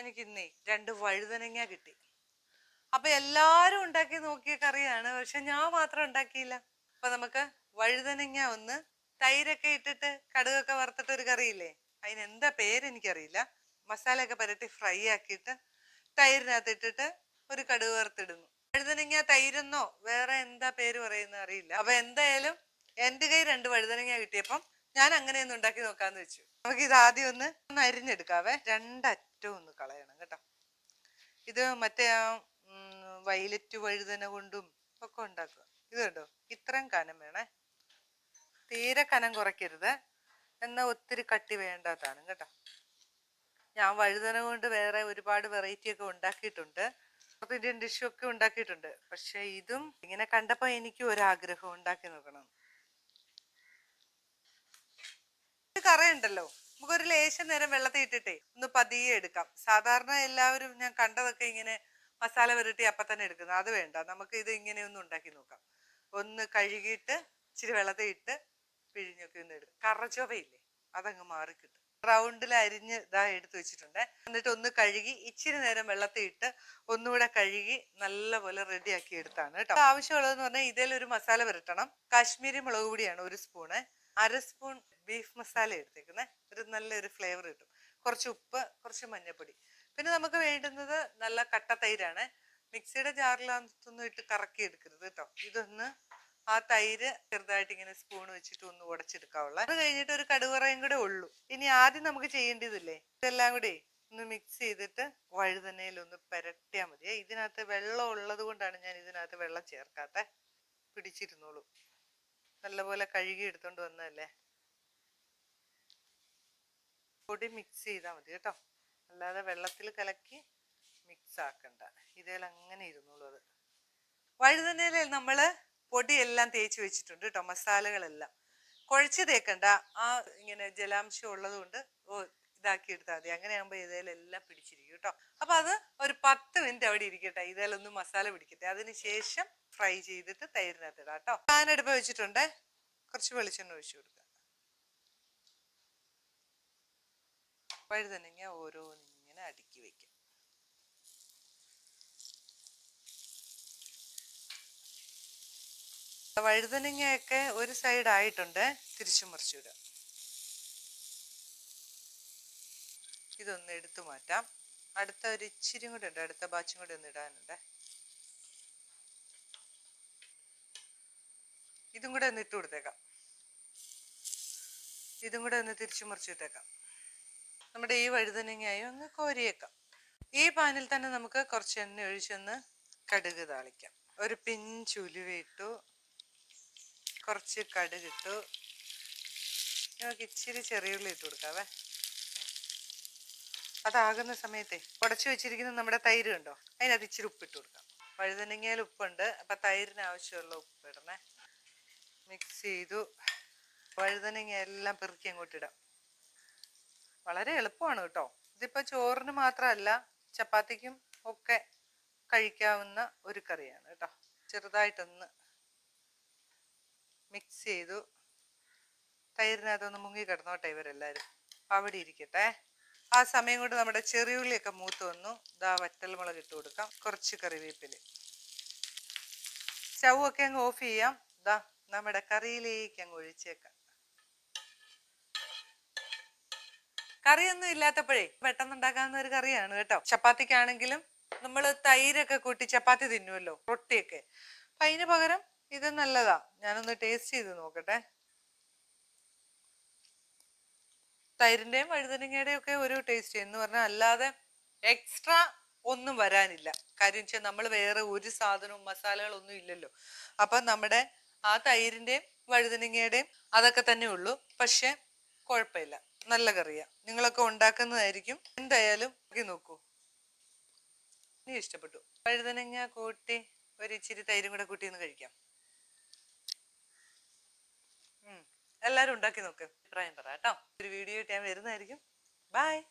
എനിക്ക് ഇന്നേ രണ്ട് വഴുതനങ്ങ കിട്ടി. അപ്പൊ എല്ലാരും ഉണ്ടാക്കി നോക്കിയ കറിയാണ്. പക്ഷെ ഞാൻ മാത്രം ഉണ്ടാക്കിയില്ല. അപ്പൊ നമുക്ക് വഴുതനങ്ങ ഒന്ന് തൈരൊക്കെ ഇട്ടിട്ട് കടുകൊക്കെ വറുത്തിട്ട് ഒരു കറിയില്ലേ? അതിനെന്താ പേര് എനിക്കറിയില്ല. മസാലയൊക്കെ പുരട്ടി ഫ്രൈ ആക്കിയിട്ട് തൈരിനകത്ത് ഇട്ടിട്ട് ഒരു കടുക് വറുത്തിടുന്നു. വഴുതനങ്ങ തൈരെന്നോ? വേറെ എന്താ പേര് പറയുന്ന അറിയില്ല. അപ്പൊ എന്തായാലും എന്റെ കൈ രണ്ട് വഴുതനങ്ങ കിട്ടിയപ്പം ഞാൻ അങ്ങനെയൊന്നും ഉണ്ടാക്കി നോക്കാന്ന് വെച്ചു. നമുക്ക് ഇത് ആദ്യം ഒന്ന് ഒന്ന് അരിഞ്ഞെടുക്കാവേ രണ്ടറ്റവും ഒന്ന് കളയണം കേട്ടോ. ഇത് മറ്റേ ആ വയലറ്റ് വഴുതന കൊണ്ടും ഒക്കെ ഉണ്ടാക്കുക. ഇത് കണ്ടോ? ഇത്രയും കനം വേണേ. തീരെ കനം കുറയ്ക്കരുത്. എന്നാൽ ഒത്തിരി കട്ടി വേണ്ടാത്തതാണ് കേട്ടോ. ഞാൻ വഴുതന കൊണ്ട് വേറെ ഒരുപാട് വെറൈറ്റി ഒക്കെ ഉണ്ടാക്കിയിട്ടുണ്ട്. നോർത്ത് ഇന്ത്യൻ ഒക്കെ ഉണ്ടാക്കിയിട്ടുണ്ട്. പക്ഷെ ഇതും ഇങ്ങനെ കണ്ടപ്പോൾ എനിക്ക് ഒരാഗ്രഹം ഉണ്ടാക്കി നോക്കണം. കറയുണ്ടല്ലോ. നമുക്കൊരു ലേശം നേരം വെള്ളത്തിൽ ഇട്ടിട്ടേ ഒന്ന് പതിയെ എടുക്കാം. സാധാരണ എല്ലാവരും ഞാൻ കണ്ടതൊക്കെ ഇങ്ങനെ മസാല വരട്ടി അപ്പം തന്നെ എടുക്കുന്നത്. അത് വേണ്ട. നമുക്ക് ഇത് ഇങ്ങനെ ഒന്ന് ഉണ്ടാക്കി നോക്കാം. ഒന്ന് കഴുകിയിട്ട് ഇച്ചിരി വെള്ളത്തിൽ ഇട്ട് പിഴിഞ്ഞൊക്കെ ഒന്ന് എടുക്കും. കറച്ചോവയില്ലേ? അതങ്ങ് മാറി കിട്ടും. റൗണ്ടിൽ അരിഞ്ഞ് ഇതാ എടുത്ത് വെച്ചിട്ടുണ്ട്. എന്നിട്ട് ഒന്ന് കഴുകി ഇച്ചിരി നേരം വെള്ളത്തിൽ ഇട്ട് ഒന്നുകൂടെ കഴുകി നല്ലപോലെ റെഡിയാക്കി എടുത്താണ് കേട്ടോ. ആവശ്യമുള്ളതെന്ന് പറഞ്ഞാൽ ഇതിലൊരു മസാല പുരട്ടണം. കാശ്മീരി മുളക് പൊടിയാണ് ഒരു സ്പൂണ്. അര സ്പൂൺ ബീഫ് മസാല എടുത്തേക്കുന്നത് ഒരു നല്ലൊരു ഫ്ലേവർ കിട്ടും. കുറച്ച് ഉപ്പ് കുറച്ച് മഞ്ഞൾപ്പൊടി പിന്നെ നമുക്ക് വേണ്ടുന്നത് നല്ല കട്ട തൈരാണ്. മിക്സിയുടെ ജാറിലൊന്നും ഇട്ട് കറക്കി എടുക്കരുത് കേട്ടോ ഇതൊന്ന് ആ തൈര് ചെറുതായിട്ട് ഇങ്ങനെ സ്പൂൺ വെച്ചിട്ട് ഒന്ന് ഉടച്ചെടുക്കാവുള്ള. അത് കഴിഞ്ഞിട്ട് ഒരു കടുവറയും കൂടെ ഉള്ളൂ. ഇനി ആദ്യം നമുക്ക് ചെയ്യേണ്ടതില്ലേ? ഇതെല്ലാം കൂടി ഒന്ന് മിക്സ് ചെയ്തിട്ട് വഴുതനയിൽ ഒന്ന് പുരട്ടിയാൽ മതി ഇതിനകത്ത് വെള്ളം ഉള്ളത് കൊണ്ടാണ് ഞാൻ ഇതിനകത്ത് വെള്ളം ചേർക്കാത്ത. പിടിച്ചിരുന്നോളൂ. നല്ലപോലെ കഴുകി എടുത്തോണ്ട് വന്നതല്ലേ? പൊടി മിക്സ് ചെയ്താൽ മതി കേട്ടോ. അല്ലാതെ വെള്ളത്തിൽ കലക്കി മിക്സ് ആക്കണ്ട. ഇതേൽ അങ്ങനെ ഇരുന്നോളൂ അത്. വഴുതനയിൽ നമ്മൾ പൊടിയെല്ലാം തേച്ച് വെച്ചിട്ടുണ്ട് കേട്ടോ മസാലകളെല്ലാം. കുഴച്ച് തേക്കണ്ട. ആ ഇങ്ങനെ ജലാംശം ഉള്ളത് കൊണ്ട് ഓ ഇതാക്കി എടുത്താൽ മതി. അങ്ങനെയാകുമ്പോൾ ഇതേലെല്ലാം പിടിച്ചിരിക്കും കേട്ടോ. അപ്പോൾ അത് ഒരു പത്ത് മിനിറ്റ് അവിടെ ഇരിക്കട്ടെ. ഇതേലൊന്ന് മസാല പിടിക്കട്ടെ. അതിന് ശേഷം ഫ്രൈ ചെയ്തിട്ട് തൈരിനകത്ത് ഇടാം കേട്ടോ. പാൻ വെച്ചിട്ടുണ്ട്. കുറച്ച് വെളിച്ചെണ്ണ ഒഴിച്ചു കൊടുക്കുക വഴുതനങ്ങ ഓരോന്നിങ്ങനെ അടുക്കി വയ്ക്കാം വഴുതനങ്ങയൊക്കെ ഒരു സൈഡ് ആയിട്ടുണ്ട്. തിരിച്ചു വിടാം ഇതൊന്ന് എടുത്തു മാറ്റാം. അടുത്ത ഒരു ഇച്ചിരി കൂടെ ഉണ്ട്. അടുത്ത ബാച്ചും കൂടെ ഒന്ന് ഇടാനുണ്ട്. ഇതും കൂടെ ഒന്ന് ഇട്ട് കൊടുത്തേക്കാം. ഇതും കൂടെ ഒന്ന് തിരിച്ചു മറിച്ചിട്ടേക്കാം നമ്മുടെ ഈ വഴുതനങ്ങയായും അങ്ങ് കോരിയേക്കാം. ഈ പാനിൽ തന്നെ നമുക്ക് കുറച്ച് എണ്ണ ഒഴിച്ചൊന്ന് കടുക് താളിക്കാം. ഒരു പിഞ്ച് ഉലുവ ഇട്ടു. കുറച്ച് കടുക് ഇട്ടു. നമുക്ക് ഇച്ചിരി ചെറിയുള്ളി ഇട്ട് കൊടുക്കാവേ. അതാകുന്ന സമയത്തെ ഉടച്ചു വെച്ചിരിക്കുന്ന നമ്മുടെ തൈര് കണ്ടോ? അതിനകത്ത് ഇച്ചിരി ഉപ്പിട്ട് കൊടുക്കാം. വഴുതനങ്ങയിൽ ഉപ്പുണ്ട്. അപ്പം തൈരിന് ആവശ്യമുള്ള ഉപ്പ് ഇടണേ. മിക്സ് ചെയ്തു. വഴുതനങ്ങ എല്ലാം പെറുക്കി അങ്ങോട്ട് ഇടാം. വളരെ എളുപ്പമാണ് കേട്ടോ. ഇതിപ്പോ ചോറിന് മാത്രമല്ല ചപ്പാത്തിക്കും ഒക്കെ കഴിക്കാവുന്ന ഒരു കറിയാണ് കേട്ടോ. ചെറുതായിട്ടൊന്ന് മിക്സ് ചെയ്തു. തൈരിനകത്തൊന്ന് മുങ്ങി കിടന്നോട്ടെ ഇവരെല്ലാവരും അവിടെ ഇരിക്കട്ടെ. ആ സമയം കൊണ്ട് നമ്മുടെ ചെറിയുള്ളിയൊക്കെ മൂത്ത് വന്നു. ഇതാ വറ്റൽമുളക് ഇട്ട് കൊടുക്കാം. കുറച്ച് കറിവേപ്പില. സ്റ്റൗ ഒക്കെ അങ്ങ് ഓഫ് ചെയ്യാം. ഇതാ നമ്മുടെ കറിയിലേക്ക് അങ്ങ് ഒഴിച്ചേക്കാം. കറിയൊന്നും ഇല്ലാത്തപ്പോഴേ പെട്ടെന്ന് ഉണ്ടാക്കാവുന്ന ഒരു കറിയാണ് കേട്ടോ. ചപ്പാത്തിക്കാണെങ്കിലും നമ്മൾ തൈരൊക്കെ കൂട്ടി ചപ്പാത്തി തിന്നുമല്ലോ റൊട്ടിയൊക്കെ. അപ്പൊ അതിന് പകരം ഇത് നല്ലതാ. ഞാനൊന്ന് ടേസ്റ്റ് ചെയ്ത് നോക്കട്ടെ. തൈരിന്റെയും വഴുതനങ്ങയുടെയും ഒക്കെ ഒരു ടേസ്റ്റ് എന്ന് പറഞ്ഞാൽ അല്ലാതെ എക്സ്ട്രാ ഒന്നും വരാനില്ല. കാര്യം വെച്ചാൽ നമ്മൾ വേറെ ഒരു സാധനവും മസാലകളൊന്നും ഇല്ലല്ലോ. അപ്പൊ നമ്മുടെ ആ തൈരിന്റെയും വഴുതനങ്ങയുടെയും അതൊക്കെ തന്നെ ഉള്ളൂ. പക്ഷെ കുഴപ്പമില്ല. നല്ല കറിയാ. നിങ്ങളൊക്കെ ഉണ്ടാക്കുന്നതായിരിക്കും. എന്തായാലും നോക്കി നീ ഇഷ്ടപ്പെട്ടു. വഴുതനങ്ങ കൂട്ടി ഒരു ഇച്ചിരി തൈരും കൂടെ കൂട്ടി ഒന്ന് കഴിക്കാം. ഉം. എല്ലാരും ഉണ്ടാക്കി നോക്ക്. അഭിപ്രായം പറ കേട്ടോ. ഒരു വീഡിയോ ഇട്ട് ഞാൻ വരുന്നതായിരിക്കും. ബൈ